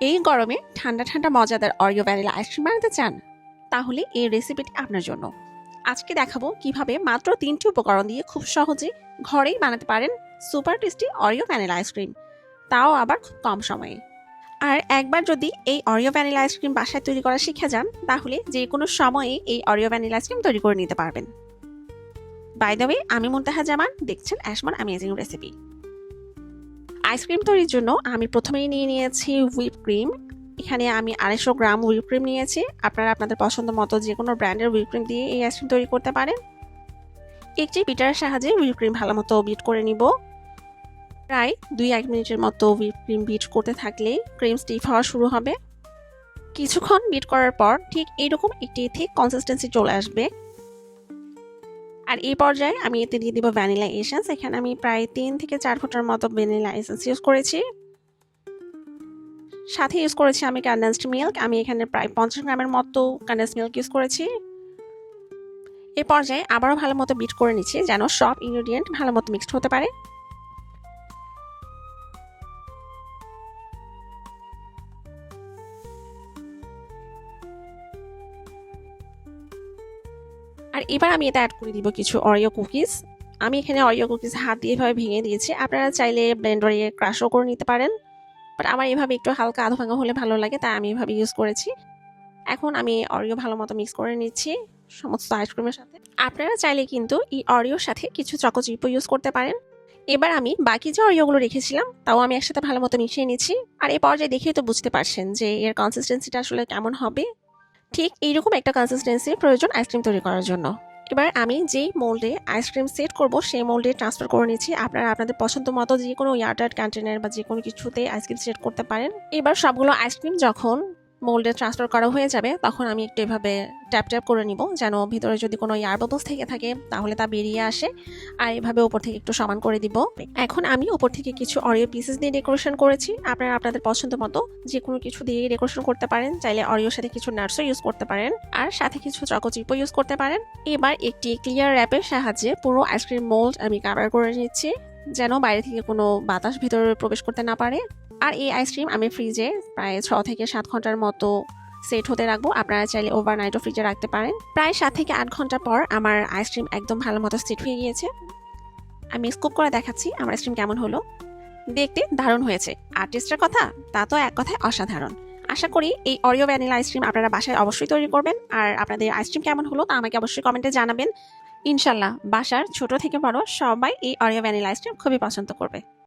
এই গরমে ঠান্ডা ঠান্ডা মজাদার অরিও ভ্যানিলা আইসক্রিম বানাতে চান? তাহলে এই রেসিপিটি আপনার জন্য। আজকে দেখাবো কীভাবে মাত্র তিনটি উপকরণ দিয়ে খুব সহজে ঘরেই বানাতে পারেন super tasty Oreo vanilla ice cream তাও আবার খুব কম সময়ে। আর একবার যদি এই অরিও ভ্যানিলা আইসক্রিম বাসায় তৈরি করা শিখে যান, তাহলে যে কোনো সময়ে এই অরিও ভ্যানিলা আইসক্রিম তৈরি করে নিতে পারবেন। বাই দ্য আমি মুনতাহা জামান, দেখছেন অ্যাশমান অ্যামেজিং রেসিপি আইসক্রিম তৈরির জন্য আমি প্রথমেই নিয়ে নিয়েছি হুইপ ক্রিম এখানে আমি আড়াইশো গ্রাম হুইপ ক্রিম নিয়েছি। আপনারা আপনাদের পছন্দ মতো যে কোনো ব্র্যান্ডের হুইপ ক্রিম দিয়ে এই আইসক্রিম তৈরি করতে পারেন। একটি বিটারের সাহায্যে হুইপ ক্রিম ভালো মতো বিট করে নিব। প্রায় দুই এক মিনিটের মতো হুইপ ক্রিম বিট করতে থাকলে ক্রিম স্টিফ হওয়া শুরু হবে। কিছুক্ষণ বিট করার পর ঠিক এইরকম একটি ঠিক কনসিস্টেন্সি চলে আসবে। আর এই পর্যায়ে আমি এতে দিয়ে দিব ভ্যানিলা এসেন্স। এখানে আমি প্রায় তিন থেকে চার ফুটের মতো ভ্যানিলা এসেন্স ইউজ করেছি। সাথে ইউজ করেছি আমি কন্ডেন্সড মিল্ক আমি এখানে প্রায় পঞ্চাশ গ্রামের মতো কন্ডেন্স মিল্ক ইউজ করেছি। এ পর্যায়ে আবারও ভালো মতো বিট করে নিচ্ছি যেন সব ইনগ্রিডিয়েন্ট ভালো মতো মিক্সড হতে পারে। আর এবার আমি এটা অ্যাড করে দিব কিছু অরিও কুকিজ আমি এখানে অরিও কুকিজ হাত দিয়ে এভাবে ভেঙে দিয়েছি। আপনারা চাইলে ব্লেন্ডারে ক্রাশও করে নিতে পারেন। বাট আমার এভাবে একটু হালকা আধো ভাঙা হলে ভালো লাগে, তাই আমি এভাবে ইউজ করেছি। এখন আমি অরিও ভালো মতো মিক্স করে নিচ্ছি সমস্ত আইসক্রিমের সাথে। আপনারা চাইলে কিন্তু এই অরিওর সাথে কিছু চকোচিপও ইউজ করতে পারেন। এবার আমি বাকি যে অরিওগুলো রেখেছিলাম, তাও আমি একসাথে ভালো মতো মিশিয়ে নিচ্ছি। আর এই পর্যায়ে দেখেই তো বুঝতে পারছেন যে এর কনসিস্টেন্সিটা আসলে কেমন হবে। ঠিক এইরকম একটা কনসিস্টেন্সির প্রয়োজন আইসক্রিম তৈরি করার জন্য। এবার আমি যেই মোল্ডে আইসক্রিম সেট করব, সেই মোল্ডে ট্রান্সফার করে নিচ্ছি। আপনারা আপনাদের পছন্দ মতো যে কোনো ইয়ারটার্ট কন্টেনার বা যে কোনো কিছুতে আইসক্রিম সেট করতে পারেন। এবার সবগুলো আইসক্রিম যখন মোল্ডে ট্রান্সফার করা হয়ে যাবে, তখন আমি একটু এভাবে ট্যাপ ট্যাপ করে নিব, যেন ভিতরে যদি কোনো এয়ার বাবলস থেকে থাকে, তাহলে তা বেরিয়ে আসে। আর এভাবে ওপর থেকে একটু সমান করে দিব। এখন আমি ওপর থেকে কিছু অরিও পিসেস দিয়ে ডেকোরেশন করেছি। আপনারা আপনাদের পছন্দ মতো যে কোনো কিছু দিয়ে ডেকোরেশন করতে পারেন, চাইলে অরিওর সাথে কিছু নার্সও ইউজ করতে পারেন, আর সাথে কিছু চকোচিপও ইউজ করতে পারেন। এবার একটি ক্লিয়ার র্যাপের সাহায্যে পুরো আইসক্রিম মোল্ড আমি কাভার করে নিচ্ছি, যেন বাইরে থেকে কোনো বাতাস ভিতরে প্রবেশ করতে না পারে। আর এই আইসক্রিম আমি ফ্রিজে প্রায় ছ থেকে সাত ঘণ্টার মতো সেট হতে রাখব। আপনারা চাইলে ওভারনাইটও ফ্রিজে রাখতে পারেন। প্রায় সাত থেকে আট ঘণ্টা পর আমার আইসক্রিম একদম ভালো মতো সেট হয়ে গিয়েছে। আমি স্কুপ করে দেখাচ্ছি আমার আইসক্রিম কেমন হলো। দেখতে দারুণ হয়েছে। আর টেস্টের কথা, তা তো এক কথায় অসাধারণ। আশা করি এই অরিও ভ্যানিলা আইসক্রিম আপনারা বাসায় অবশ্যই তৈরি করবেন। আর আপনাদের আইসক্রিম কেমন হলো তা আমাকে অবশ্যই কমেন্টে জানাবেন। ইনশাল্লাহ বাসার ছোট থেকে বড় সবাই এই অরিও ভ্যানিলা আইসক্রিম খুবই পছন্দ করবে।